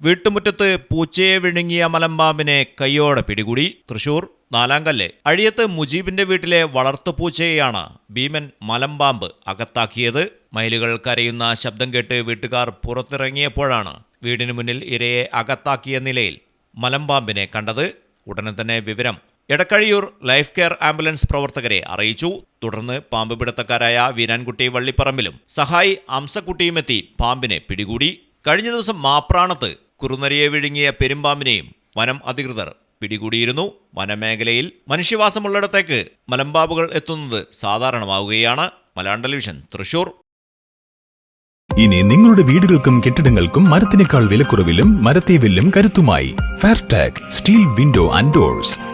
വീട്ടുമുറ്റത്ത് പൂച്ചയെ വിഴുങ്ങിയ മലമ്പാമ്പിനെ കൈയോടെ പിടികൂടി. തൃശൂർ നാലാങ്കല്ല്. അഴിയത്ത് മുജീബിന്റെ വീട്ടിലെ വളർത്തുപൂച്ചയെയാണ് ഭീമൻ മലമ്പാമ്പ് അകത്താക്കിയത്. മയിലുകൾ കരയുന്ന ശബ്ദം കേട്ട് വീട്ടുകാർ പുറത്തിറങ്ങിയപ്പോഴാണ് വീടിനു മുന്നിൽ ഇരയെ അകത്താക്കിയ നിലയിൽ മലമ്പാമ്പിനെ കണ്ടത്. ഉടനെ തന്നെ വിവരം എടക്കഴിയൂർ ലൈഫ് കെയർ ആംബുലൻസ് പ്രവർത്തകരെ അറിയിച്ചു. തുടർന്ന് പാമ്പ് പിടുത്തക്കാരായ വീരാൻകുട്ടി വള്ളിപ്പറമ്പിലും സഹായി അംസക്കുട്ടിയുമെത്തി പാമ്പിനെ പിടികൂടി. കഴിഞ്ഞ ദിവസം മാപ്രാണത്ത് കുറുനരിയെ വിഴുങ്ങിയ പെരുമ്പാമ്പിനെയും വനം അധികൃതർ പിടികൂടിയിരുന്നു. വനമേഖലയിൽ മനുഷ്യവാസമുള്ളിടത്തേക്ക് മലമ്പാമ്പുകൾ എത്തുന്നത് സാധാരണമാവുകയാണ്. മലയാളം ടെലിവിഷൻ തൃശൂർ. ഇനി നിങ്ങളുടെ വീടുകൾക്കും കെട്ടിടങ്ങൾക്കും മരത്തിനേക്കാൾ വിലക്കുറവിലും മരത്തെ വില്ലും കരുത്തുമായി. Fairtag steel window and doors